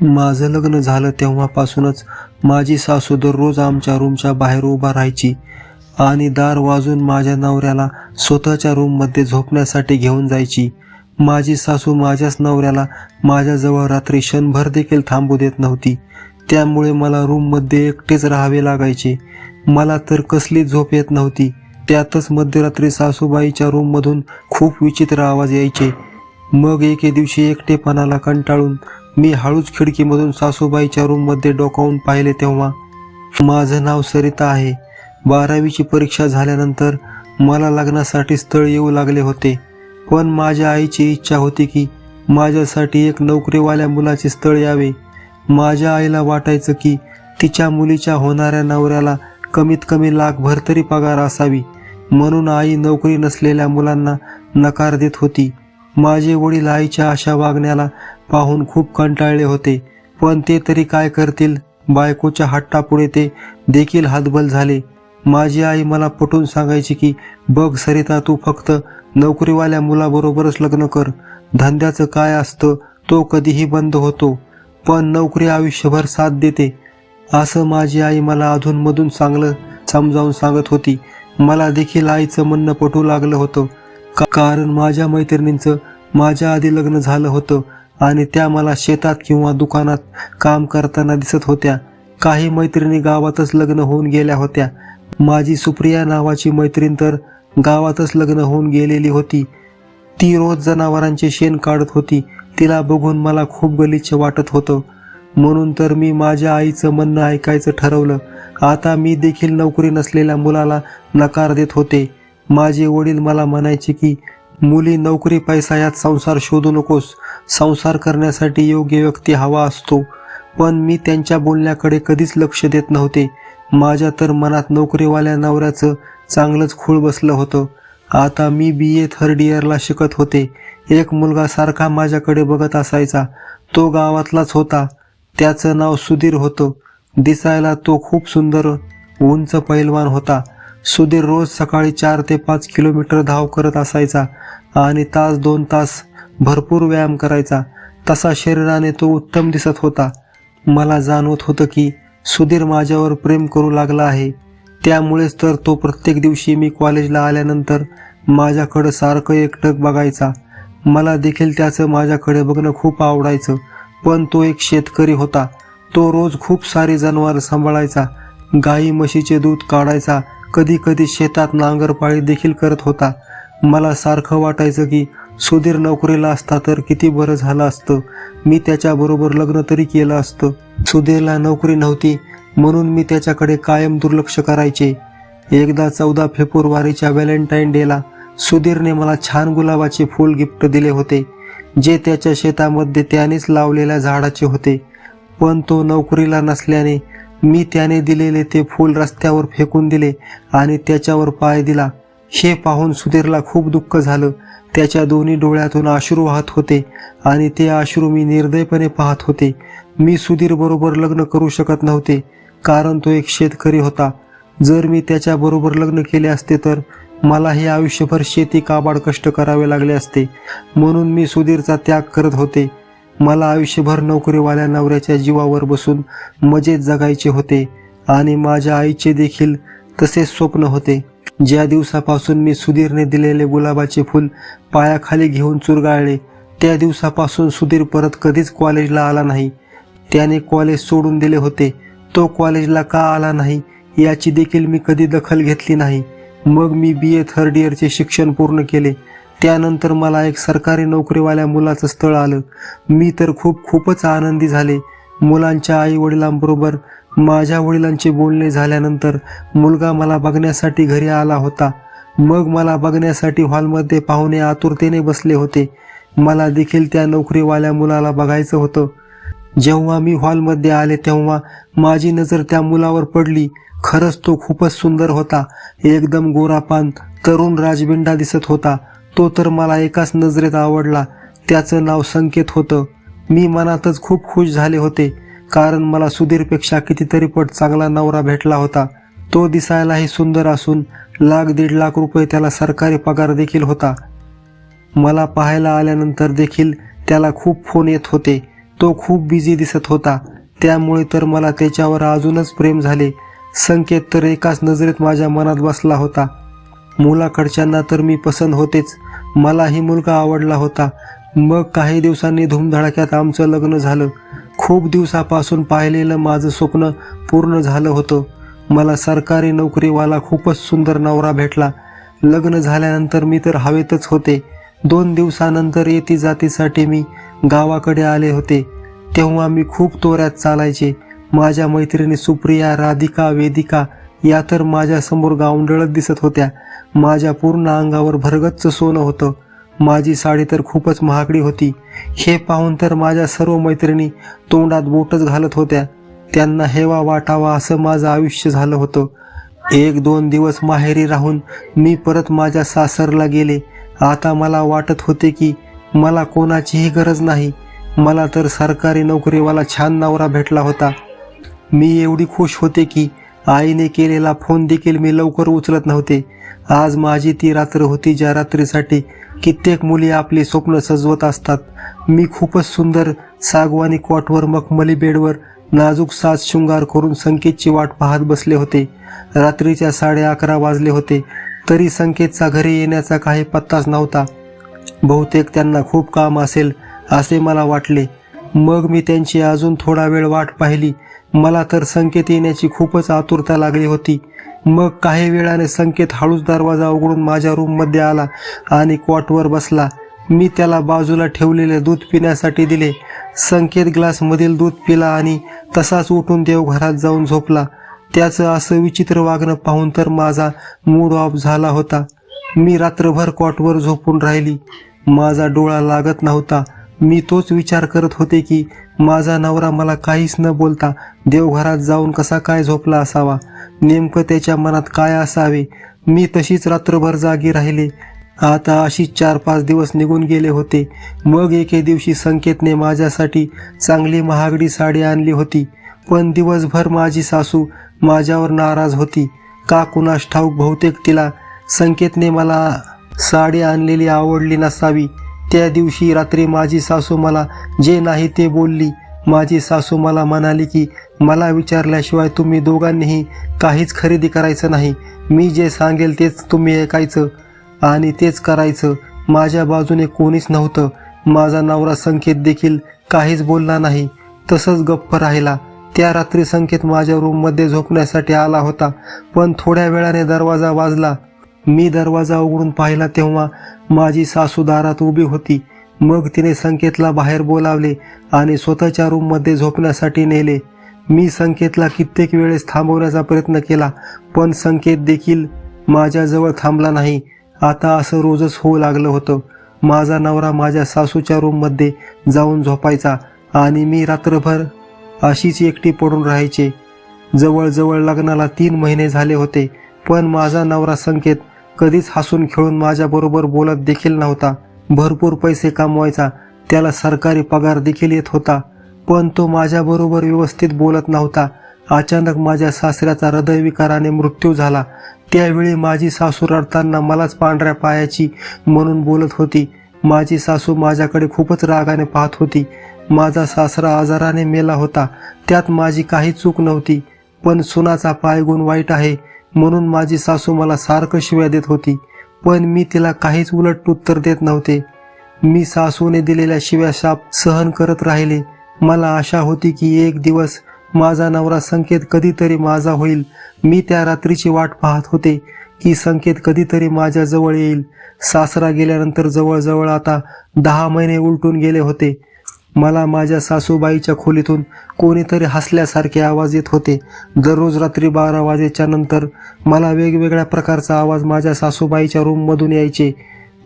माझं लग्न झालं तेव्हापासूनच माझी सासू दररोज आमच्या रूमच्या बाहेर उभा राहायची आणि दार वाजून माझ्या नवऱ्याला स्वतःच्या रूममध्ये झोपण्यासाठी घेऊन जायची. माझी सासू माझ्याच नवऱ्याला माझ्याजवळ रात्री क्षणभर देखील थांबू देत नव्हती. त्यामुळे मला रूममध्ये एकटेच राहावे लागायचे. मला तर कसली झोप येत नव्हती. त्यातच मध्यरात्री सासूबाईच्या रूममधून खूप विचित्र आवाज यायचे. मग एके दिवशी एकटेपणाला कंटाळून मी हळूच खिडकीमधून सासूबाईच्या रूममध्ये डोकावून पाहिले तेव्हा माझं नाव सरिता आहे. बारावीची परीक्षा झाल्यानंतर मला लग्नासाठी स्थळ येऊ लागले होते. पण माझ्या आईची इच्छा होती की माझ्यासाठी एक नोकरीवाल्या मुलाचे स्थळ यावे. माझ्या आईला वाटायचं की तिच्या मुलीच्या होणाऱ्या नवऱ्याला कमीत कमी लाखभर तरी पगार असावी. म्हणून आई नोकरी नसलेल्या मुलांना नकार देत होती. माझे वडील आईच्या अशा वागण्याला पाहून खूप कंटाळले होते. पण ते तरी काय करतील? बायकोच्या हट्टापुढे ते देखील हातबल झाले. माझी आई मला पटवून सांगायची की बघ सरिता तू फक्त नोकरीवाल्या मुलाबरोबरच लग्न कर. धंद्याचं काय असतं तो कधीही बंद होतो. पण नोकरी आयुष्यभर साथ देते. असं माझी आई मला अधूनमधून चांगलं समजावून सांगत होती. मला देखील आईचं म्हणणं पटू लागलं होतं. का- कारण माझ्या मैत्रिणींचं माझ्या आधी लग्न झालं होतं आणि त्या मला शेतात किंवा दुकानात काम करताना दिसत होत्या. काही मैत्रिणी गावातच लग्न होऊन गेल्या होत्या. माझी सुप्रिया नावाची मैत्रीण तर गावातच लग्न होऊन गेलेली होती. ती रोज जनावरांचे शेण काढत होती. तिला बघून मला खूप गलिच्छ वाटत होतं. म्हणून तर मी माझ्या आईचं म्हणणं ऐकायचं ठरवलं. आता मी देखील नोकरी नसलेल्या मुलाला नकार देत होते. माझे वडील मला म्हणायचे की मुली नोकरी पैसा यात संसार शोधू नकोस. संसार करण्यासाठी योग्य व्यक्ती हवा असतो. पण मी त्यांच्या बोलण्याकडे कधीच लक्ष देत नव्हते. माझ्या तर मनात नोकरीवाल्या नवऱ्याचं चांगलंच खूळ बसलं होतं. आता मी बी ए थर्ड इयरला शिकत होते. एक मुलगा सारखा माझ्याकडे बघत असायचा. तो गावातलाच होता. त्याचं नाव सुधीर होतं. दिसायला तो खूप सुंदर उंच पैलवान होता. सुधीर रोज सकाळी चार ते पाच किलोमीटर धाव करत असायचा आणि तास दोन तास भरपूर व्यायाम करायचा. तसा शरीराने तो उत्तम दिसत होता. मला जाणवत होतं की सुधीर माझ्यावर प्रेम करू लागला आहे. त्यामुळेच तर तो प्रत्येक दिवशी मी कॉलेजला आल्यानंतर माझ्याकडं सारखं एकटक बघायचा. मला देखील त्याचं माझ्याकडे बघणं खूप आवडायचं पण तो एक शेतकरी होता. तो रोज खूप सारी जनावर सांभाळायचा गाई म्हशीचे दूध काढायचा कधी कधी शेतात नांगरपाळी देखील करत होता. मला सारखं वाटायचं की सुधीर नोकरीला असता तर किती बरं झालं असतं. मी त्याच्याबरोबर लग्न तरी केलं असतं. सुधीरला नोकरी नव्हती म्हणून मी त्याच्याकडे कायम दुर्लक्ष करायचे. एकदा चौदा फेब्रुवारीच्या व्हॅलेंटाईन डेला सुधीरने मला छान गुलाबाचे फूल गिफ्ट दिले होते जे त्याच्या शेतामध्ये त्यानेच लावलेल्या झाडाचे होते. पण तो नोकरीला नसल्याने मी त्याने दिलेले ते फूल रस्त्यावर फेकून दिले आणि त्याच्यावर पाय दिला. हे पाहून सुधीरला खूप दुःख झालं. त्याच्या दोन्ही डोळ्यातून अश्रू वाहत होते आणि ते अश्रू मी निर्दयपणे पाहत होते. मी सुधीर बरोबर लग्न करू शकत नव्हते कारण तो एक शेतकरी होता. जर मी त्याच्याबरोबर लग्न केले असते तर मला हे आयुष्यभर शेती काबाड कष्ट करावे लागले असते म्हणून मी सुधीरचा त्याग करत होते. मला आयुष्यभर नोकरीवाल्या नवऱ्याच्या जीवावर बसून मजेत जगायचे होते आणि माझ्या आईचे देखील तसेच स्वप्न होते. ज्या दिवसापासून मी सुधीरने दिलेले गुलाबाचे फूल पायाखाली घेऊन चुरगाळले त्या दिवसापासून सुधीर परत कधीच कॉलेजला आला नाही. त्याने कॉलेज सोडून दिले होते. तो कॉलेजला का आला नाही याची देखील मी कधी दखल घेतली नाही. मग मी बी ए थर्ड इयरचे शिक्षण पूर्ण केले. त्यानंतर मला एक सरकारी नोकरीवाल्या मुलाचं स्थळ आलं. मी तर खूप खूपच आनंदी झाले. मुलांच्या आई वडिलांबरोबर माझ्या वडिलांचे बोलणे झाल्यानंतर मुलगा मला बघण्यासाठी घरी आला होता. मग मला बघण्यासाठी हॉलमध्ये पाहुणे आतुरतेने बसले होते. मला देखील त्या नोकरीवाल्या मुलाला बघायचं होतं. जेव्हा मी हॉलमध्ये आले तेव्हा माझी नजर त्या मुलावर पडली. खरंच तो खूपच सुंदर होता. एकदम गोरापान तरुण राजबिंडा दिसत होता. तो तर मला एकाच नजरेत आवडला. त्याचं नाव संकेत होतं. मी मनातच खूप खुश झाले होते कारण मला सुधीरपेक्षा कितीतरी पट चांगला नवरा भेटला होता. तो दिसायलाही सुंदर असून लाख दीड लाख रुपये त्याला सरकारी पगार देखील होता. मला पाहायला आल्यानंतर देखील त्याला खूप फोन येत होते. तो खूप बिझी दिसत होता. त्यामुळे तर मला त्याच्यावर अजूनच प्रेम झाले. संकेत तर एकाच नजरेत माझ्या मनात बसला होता. मुलाकडच्यांना तर मी पसंत होतेच मलाही मुलगा आवडला होता. मग काही दिवसांनी धूमधडाक्यात आमचं लग्न झालं. खूप दिवसापासून पाहिलेलं माझं स्वप्न पूर्ण झालं होतं. मला सरकारी नोकरीवाला खूपच सुंदर नवरा भेटला. लग्न झाल्यानंतर मी तर हवेतच होते. दोन दिवसानंतर येती जातीसाठी मी गावाकडे आले होते. तेव्हा मी खूप तोऱ्यात चालायचे. माझ्या मैत्रिणी सुप्रिया राधिका वेदिका या तर माझ्यासमोर गावंडळत दिसत होत्या. माझ्या पूर्ण अंगावर भरगच्च सोनं होतं. माझी साडी तर खूपच महागडी होती. हे पाहून तर माझ्या सर्व मैत्रिणी तोंडात बोटच घालत होत्या. त्यांना हेवा वाटावा असं माझं आयुष्य झालं होतं. एक दोन दिवस माहेरी राहून मी परत माझ्या सासरला गेले. आता मला वाटत होते की मला कोणाचीही गरज नाही. मला तर सरकारी नोकरीवाला छान नवरा भेटला होता. मी एवढी खुश होते की आईने केलेला फोन देखील मी लवकर उचलत नव्हते. आज माझी ती रात्र होती ज्या रात्रीसाठी कित्येक मुली आपली स्वप्न सजवत असतात. मी खूपच सुंदर सागवानी कॉटवर मखमली बेडवर नाजूक साज शृंगार करून संकेतची वाट पाहत बसले होते. रात्रीच्या साडे अकरा वाजले होते तरी संकेतचा घरी येण्याचा काही पत्ताच नव्हता. बहुतेक त्यांना खूप काम असेल असे मला वाटले. मग मी त्यांची अजून थोडा वेळ वाट पाहिली. मला तर संकेत येण्याची खूपच आतुरता लागली होती. मग काही वेळाने संकेत हळूच दरवाजा उघडून माझ्या रूममध्ये आला आणि कॉटवर बसला. मी त्याला बाजूला ठेवलेले दूध पिण्यासाठी दिले. संकेत ग्लासमधील दूध पिला आणि तसाच उठून देवघरात जाऊन झोपला. त्याचं असं विचित्र वागणं पाहून तर माझा मूड ऑफ झाला होता. मी रात्रभर कॉटवर झोपून राहिली. माझा डोळा लागत नव्हता. मी तोच विचार करत होते की माझा नवरा मला काहीच न बोलता देवघरात जाऊन कसा काय झोपला असावा? नेमकं त्याच्या मनात काय असावे? मी तशीच रात्रभर जागी राहिले. आता अशीच चार पाच दिवस निघून गेले होते. मग एके दिवशी संकेतने माझ्यासाठी चांगली महागडी साडी आणली होती. पण दिवसभर माझी सासू माझ्यावर नाराज होती. का कुणास ठाऊक? बहुतेक तिला संकेतने मला साडी आणलेली आवडली नसावी. त्या दिवशी रात्री माझी सासू मला जे नाही ते बोलली. माझी सासू मला म्हणाली की मला विचारल्याशिवाय तुम्ही दोघांनीही काहीच खरेदी करायचं नाही. मी जे सांगेल तेच तुम्ही ऐकायचं. आणि तेच करायचं. माझ्या बाजूने कोणीच नव्हतं. माझा नवरा संकेत देखील काहीच बोलला नाही. तसंच गप्प राहिला. त्या रात्री संकेत माझ्या रूममध्ये झोपण्यासाठी आला होता. पण थोड्या वेळाने दरवाजा वाजला. मी दरवाजा उघडून पाहिला तेव्हा माझी सासू दारात उभी होती. मग तिने संकेतला बाहेर बोलावले आणि स्वतःच्या रूममध्ये झोपण्यासाठी नेले. मी संकेतला कित्येक वेळेस थांबवण्याचा प्रयत्न केला पण संकेत देखील माझ्याजवळ थांबला नाही. आता असं रोजच होऊ लागलं होतं. माझा नवरा माझ्या सासूच्या रूममध्ये जाऊन झोपायचा आणि मी रात्रभर अशीच एकटी पडून राहायचे. जवळजवळ लग्नाला तीन महिने झाले होते पण माझा नवरा संकेत कधीच हसून खेळून माझ्याबरोबर बोलत देखील नव्हता. भरपूर पैसे कमवायचा त्याला सरकारी पगार देखील येत होता पण तो माझ्याबरोबर व्यवस्थित बोलत नव्हता. अचानक माझ्या सासऱ्याचा हृदयविकाराने मृत्यू झाला. त्यावेळी माझी सासू रडताना मलाच पांढऱ्या पायाची म्हणून बोलत होती. माझी सासू माझ्याकडे खूपच रागाने पाहत होती. माझा सासरा आजाराने मेला होता. त्यात माझी काही चूक नव्हती पण सुनाचा पायगुण वाईट आहे. म्हणून माझी सासू मला सारखं शिव्या देत होती पण मी तिला काहीच उलट उत्तर देत नव्हते. मी सासूने दिलेल्या शिव्या शाप सहन करत राहिले. मला आशा होती की एक दिवस माझा नवरा संकेत कधीतरी माझा होईल. मी त्या रात्रीची वाट पाहत होते की संकेत कधीतरी माझ्या जवळ येईल. सासरा गेल्यानंतर जवळजवळ आता दहा महिने उलटून गेले होते. मला माझ्या सासूबाईच्या खोलीतून कोणीतरी हसल्यासारखे आवाज येत होते. दररोज रात्री बारा वाजेच्या नंतर मला वेगवेगळ्या प्रकारचा आवाज माझ्या सासूबाईच्या रूममधून यायचे.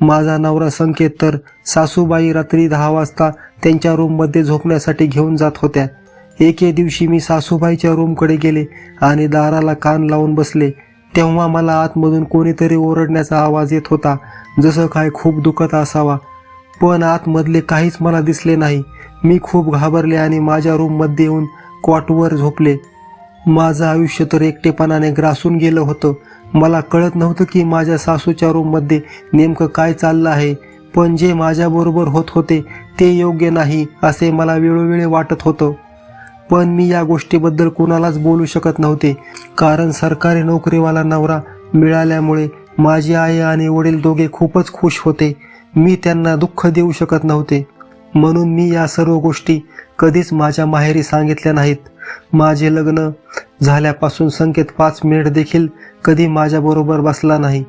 माझा नवरा संकेत तर सासूबाई रात्री दहा वाजता त्यांच्या रूममध्ये झोपण्यासाठी घेऊन जात होत्या. एके दिवशी मी सासूबाईच्या रूमकडे गेले आणि दाराला कान लावून बसले. तेव्हा मला आतमधून कोणीतरी ओरडण्याचा आवाज येत होता. जसं काय खूप दुखत असावा. पण आतमधले काहीच मला दिसले नाही. मी खूप घाबरले आणि माझ्या रूममध्ये येऊन क्वाटवर झोपले. माझं आयुष्य तर एकटेपणाने ग्रासून गेलं होतं. मला कळत नव्हतं की माझ्या सासूच्या रूममध्ये नेमकं काय चाललं आहे. पण जे माझ्याबरोबर होत होते ते योग्य नाही असे मला वेळोवेळी वाटत होतं. पण मी या गोष्टीबद्दल कोणालाच बोलू शकत नव्हते. कारण सरकारी नोकरीवाला नवरा मिळाल्यामुळे माझी आई आणि वडील दोघे खूपच खुश होते. मी त्यांना दुःख देऊ शकत नव्हते. म्हणून मी या सर्व गोष्टी कधीच माझ्या माहेरी सांगितल्या नाहीत. माझे लग्न झाल्यापासून संकेत पाच मिनिट देखील कधी माझ्याबरोबर बसला नाही.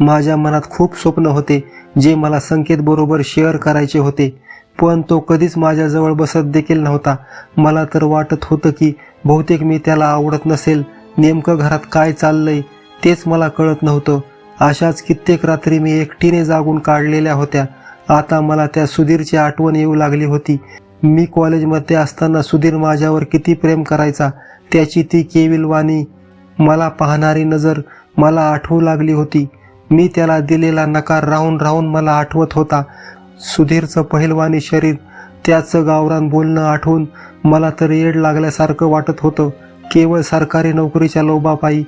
माझ्या मनात खूप स्वप्न होते जे मला संकेत बरोबर शेअर करायचे होते. पण तो कधीच माझ्याजवळ बसत देखील नव्हता. मला तर वाटत होतं की बहुतेक मी त्याला आवडत नसेल. नेमकं घरात काय चाललंय तेच मला कळत नव्हतं. अशाच कित्येक रात्री मी एकटीने जागून काढलेल्या होत्या. आता मला त्या सुधीरची आठवण येऊ लागली होती. मी कॉलेजमध्ये असताना सुधीर माझ्यावर किती प्रेम करायचा त्याची ती केविलवाणी मला पाहणारी नजर मला आठवू लागली होती. मी त्याला दिलेला नकार राहून राहून मला आठवत होता. सुधीरचं पहिलवानी शरीर त्याचं गावरान बोलणं आठवून मला तर येड लागल्यासारखं वाटत होतं. केवळ सरकारी नोकरीच्या लोभापायी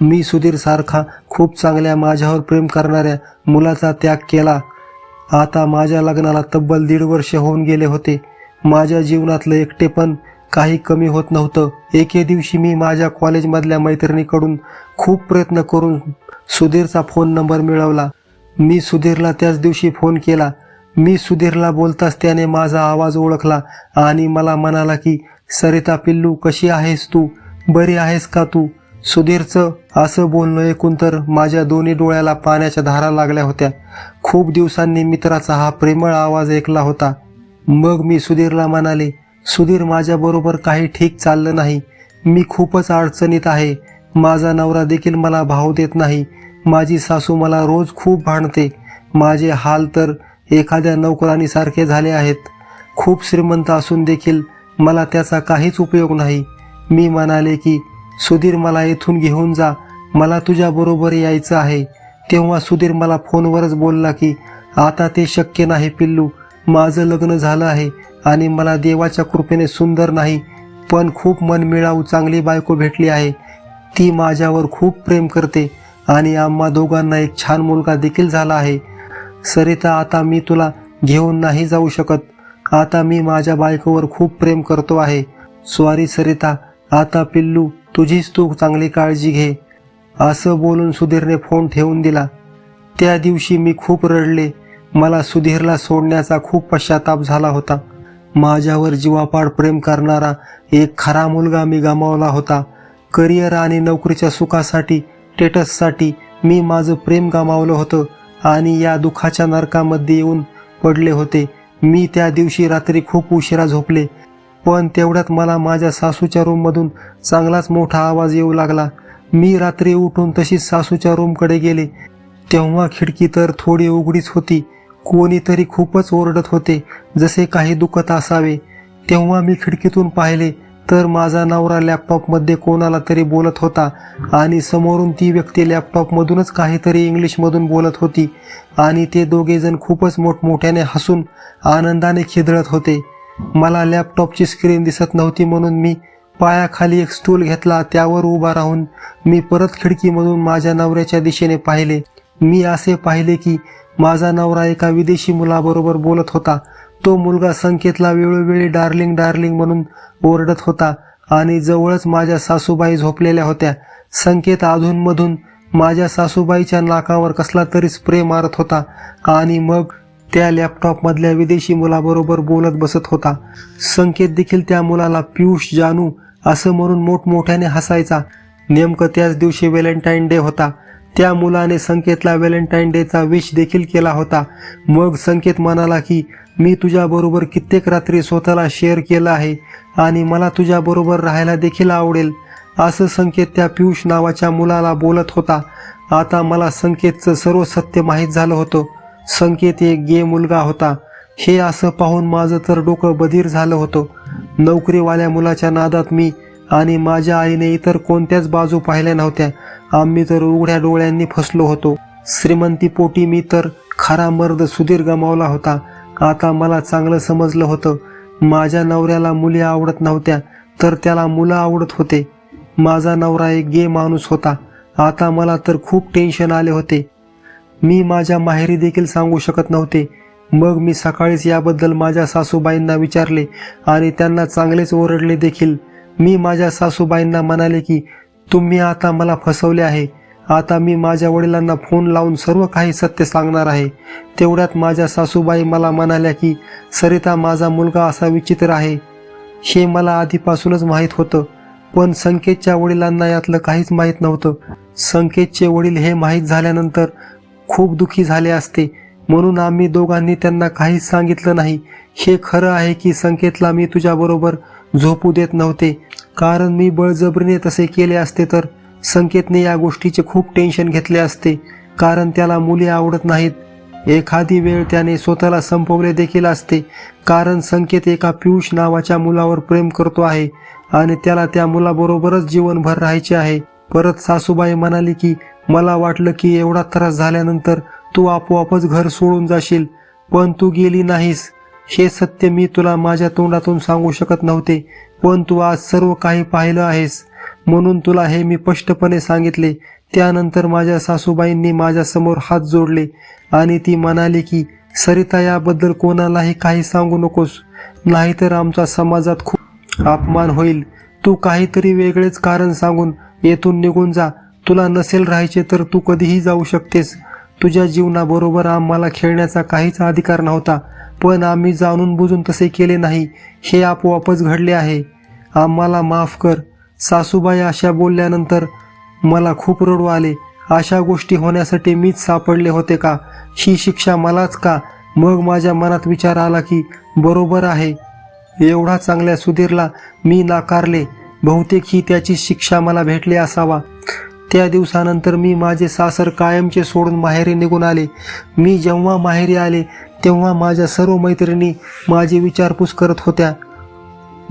मी सुधीरसारखा खूप चांगल्या माझ्यावर प्रेम करणाऱ्या मुलाचा त्याग केला. आता माझ्या लग्नाला तब्बल दीड वर्ष होऊन गेले होते. माझ्या जीवनातलं एकटेपण काही कमी होत नव्हतं. एके दिवशी मी माझ्या कॉलेजमधल्या मैत्रिणीकडून खूप प्रयत्न करून सुधीरचा फोन नंबर मिळवला. मी सुधीरला त्याच दिवशी फोन केला. मी सुधीरला बोलताच त्याने माझा आवाज ओळखला आणि मला म्हणाला की सरिता पिल्लू कशी आहेस तू? बरी आहेस का तू? सुधीरचं असं बोलणं ऐकून तर माझ्या दोन्ही डोळ्याला पाण्याच्या धारा लागल्या होत्या. खूप दिवसांनी मित्राचा हा प्रेमळ आवाज ऐकला होता. मग मी सुधीरला म्हणाले सुधीर माझ्याबरोबर काही ठीक चाललं नाही. मी खूपच अडचणीत आहे. माझा नवरा देखील मला भाव देत नाही. माझी सासू मला रोज खूप भांडते. माझे हाल तर एखाद्या नोकरानीसारखे झाले आहेत. खूप श्रीमंत असून देखील मला त्याचा काहीच उपयोग नाही. मी म्हणाले की सुधीर मला येथून घेऊन जा. मला तुझ्याबरोबर यायचं आहे. तेव्हा सुधीर मला फोनवरच बोलला की आता ते शक्य नाही पिल्लू. माझं लग्न झालं आहे आणि मला देवाच्या कृपेने सुंदर नाही पण खूप मनमिळावू चांगली बायको भेटली आहे. ती माझ्यावर खूप प्रेम करते आणि आम्हा दोघांना एक छान मुलगा देखील झाला आहे. सरिता आता मी तुला घेऊन नाही जाऊ शकत. आता मी माझ्या बायकोवर खूप प्रेम करतो आहे. सॉरी सरिता आता पिल्लू तुझीच तू चांगली काळजी घे. असं बोलून सुधीरने फोन ठेवून दिला. त्या दिवशी मी खूप रडले. मला सुधीरला सोडण्याचा खूप पश्चाताप झाला होता. माझ्यावर जीवापाड प्रेम करणारा एक खरा मुलगा मी गमावला होता. करिअर आणि नोकरीच्या सुखासाठी स्टेटससाठी मी माझं प्रेम गमावलं होतं आणि या दुःखाच्या नरकामध्ये येऊन पडले होते. मी त्या दिवशी रात्री खूप उशिरा झोपले. पण तेवढ्यात मला माझ्या सासूच्या रूममधून चांगलाच मोठा आवाज येऊ लागला. मी रात्री उठून तशीच सासूच्या रूमकडे गेले. तेव्हा खिडकी तर थोडी उघडीच होती. कोणीतरी खूपच ओरडत होते जसे काही दुखत असावे. तेव्हा मी खिडकीतून पाहिले तर माझा नवरा लॅपटॉपमध्ये कोणाला तरी बोलत होता आणि समोरून ती व्यक्ती लॅपटॉपमधूनच काहीतरी इंग्लिशमधून बोलत होती आणि ते दोघेजण खूपच मोठमोठ्याने हसून आनंदाने खिदळत होते. मला लॅपटॉपची स्क्रीन दिसत नव्हती म्हणून मी पायाखाली एक स्टूल घेतला. त्यावर उभा राहून मी परत खिडकीमधून माझ्या नवऱ्याच्या दिशेने पाहिले. मी असे पाहिले की माझा नवरा एका विदेशी मुलाबरोबर बोलत होता. तो मुलगा संकेतला वेळोवेळी डार्लिंग डार्लिंग म्हणून ओरडत होता आणि जवळच माझ्या सासूबाई झोपलेल्या होत्या. संकेत अधूनमधून माझ्या सासूबाईच्या नाकावर कसला तरी स्प्रे मारत होता आणि मग त्या लॅपटॉपमधल्या विदेशी मुलाबरोबर बोलत बसत होता. संकेत देखील त्या मुलाला पियुष जानू असं म्हणून मोठमोठ्याने हसायचा. नेमकं त्याच दिवशी व्हॅलेंटाईन डे होता. त्या मुलाने संकेतला व्हॅलेंटाईन डेचा विश देखील केला होता. मग संकेत म्हणाला की मी तुझ्याबरोबर कित्येक रात्री स्वतःला शेअर केलं आहे आणि मला तुझ्याबरोबर राहायला देखील आवडेल असं संकेत त्या पियुष नावाच्या मुलाला बोलत होता. आता मला संकेतचं सर्व सत्य माहीत झालं होतं. संकेत एक गे मुलगा होता. हे असं पाहून माझं तर डोकं बधीर झालं होतं. नोकरीवाल्या मुलाच्या नादात मी आणि माझ्या आईने इतर कोणत्याच बाजू पाहिल्या नव्हत्या. आम्ही तर उघड्या डोळ्यांनी फसलो होतो. श्रीमंती पोटी मी तर खरा मर्द सुधीर गमावला होता. आता मला चांगलं समजलं होतं. माझ्या नवऱ्याला मुली आवडत नव्हत्या तर त्याला मुलं आवडत होते. माझा नवरा एक गे माणूस होता. आता मला तर खूप टेन्शन आले होते. मी माझ्या माहेरी देखील सांगू शकत नव्हते. मग मी सकाळीच याबद्दल माझ्या सासूबाईंना विचारले आणि त्यांना चांगलेच ओरडले देखील. मी माझ्या सासूबाईंना म्हणाले की तुम्ही आता मला फसवले आहे. आता मी माझ्या वडिलांना फोन लावून सर्व काही सत्य सांगणार आहे. तेवढ्यात माझ्या सासूबाई मला म्हणाल्या की सरिता माझा मुलगा असा विचित्र आहे. हे मला आधीपासूनच माहीत होतं पण संकेतच्या वडिलांना यातलं काहीच माहीत नव्हतं. संकेतचे वडील हे माहीत झाल्यानंतर खूप दुःखी झाले असते. म्हणून आम्ही दोघांनी त्यांना काहीच सांगितलं नाही. हे खरं आहे की संकेतला मी तुझ्याबरोबर झोपू देत नव्हते. कारण मी बळजबरीने तसे केले असते तर संकेतने या गोष्टीचे खूप टेन्शन घेतले असते. कारण त्याला मुली आवडत नाहीत. एखादी वेळ त्याने स्वतःला संपवले देखील असते. कारण संकेत एका पियुष नावाच्या मुलावर प्रेम करतो आहे आणि त्याला त्या मुलाबरोबरच जीवनभर राहायचे आहे. परत सासूबाई म्हणाली की मला वाटलं की एवढा त्रास झाल्यानंतर तू आपोआपच घर सोडून जाशील पण तू गेली नाहीस. हे सत्य मी तुला माझ्या तोंडातून सांगू शकत नव्हते पण तू आज सर्व काही पाहिलं आहेस. म्हणून तुला हे मी स्पष्टपणे सांगितले. त्यानंतर माझ्या सासूबाईंनी माझ्यासमोर हात जोडले आणि ती म्हणाली की सरिता याबद्दल कोणालाही काही सांगू नकोस. नाहीतर आमचा समाजात खूप अपमान होईल. तू काहीतरी वेगळेच कारण सांगून येथून निघून जा. तुला नसेल राहायचे तर तू कधीही जाऊ शकतेस. तुझ्या जीवनाबरोबर आम्हाला खेळण्याचा काहीच अधिकार नव्हता. पण आम्ही जाणून बुजून तसे केले नाही. हे आपोआपच घडले आहे. आम्हाला माफ कर. सासूबाई अशा बोलल्यानंतर मला खूप रडू आले. अशा गोष्टी होण्यासाठी मीच सापडले होते का? ही शिक्षा मलाच का? मग माझ्या मनात विचार आला की बरोबर आहे. एवढा चांगल्या सुधीरला मी नाकारले. बहुतेक ही त्याची शिक्षा मला भेटली असावा. त्या दिवसानंतर मी माझे सासर कायमचे सोडून माहेरी निघून आले. मी जेव्हा माहेरी आले तेव्हा माझ्या सर्व मैत्रिणी माझी विचारपूस करत होत्या.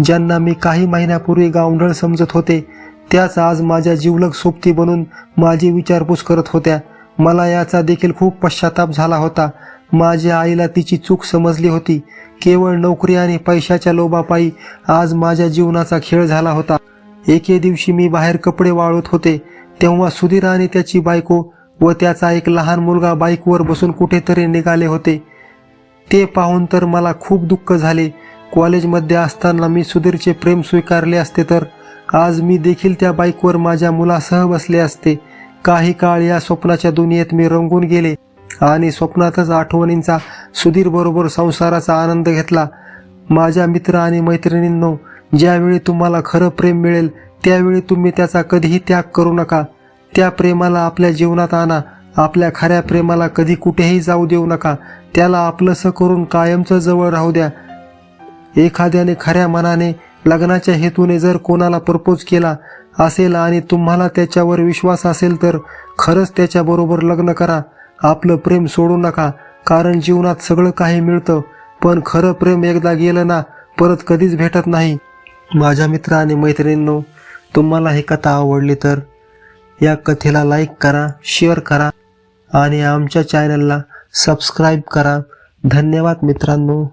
ज्यांना मी काही महिन्यापूर्वी गावंढळ समजत होते त्याच आज माझ्या जीवलग सोबती बनून माझी विचारपूस करत होत्या. मला याचा देखील खूप पश्चाताप झाला होता. माझ्या आईला तिची चूक समजली होती. केवळ नोकरी आणि पैशाच्या लोभापायी आज माझ्या जीवनाचा खेळ झाला होता. एके दिवशी मी बाहेर कपडे वाळवत होते. तेव्हा सुधीर आणि त्याची बायको व त्याचा एक लहान मुलगा बाईकवर बसून कुठेतरी निघाले होते. ते पाहून तर मला खूप दुःख झाले. कॉलेजमध्ये असताना मी सुधीरचे प्रेम स्वीकारले असते तर आज मी देखील त्या बाईकवर माझ्या मुलासह बसले असते. काही काळ या स्वप्नाच्या दुनियेत मी रंगून गेले. आणि स्वप्नातच आठवणींचा सुधीरबरोबर संसाराचा आनंद घेतला. माझ्या मित्र आणि मैत्रिणींनो ज्यावेळी तुम्हाला खरं प्रेम मिळेल त्यावेळी तुम्ही त्याचा कधीही त्याग करू नका. त्या प्रेमाला आपल्या जीवनात आणा. आपल्या खऱ्या प्रेमाला कधी कुठेही जाऊ देऊ नका. त्याला आपलंसं करून कायमचं जवळ राहू द्या. एखाद्याने खऱ्या मनाने लग्नाच्या हेतूने जर कोणाला प्रपोज केला असेल आणि तुम्हाला त्याच्यावर विश्वास असेल तर खरंच त्याच्याबरोबर लग्न करा. आपलं प्रेम सोडू नका कारण जीवनात सगळं काही मिळतं पण खरं प्रेम एकदा गेलं ना परत कधीच भेटत नाही. माझ्या मित्र आणि मैत्रिणींनो तुम्हाला ही कथा आवडली तर या कथेला लाईक करा शेअर करा आणि आमच्या चॅनलला सबस्क्राईब करा. धन्यवाद मित्रांनो.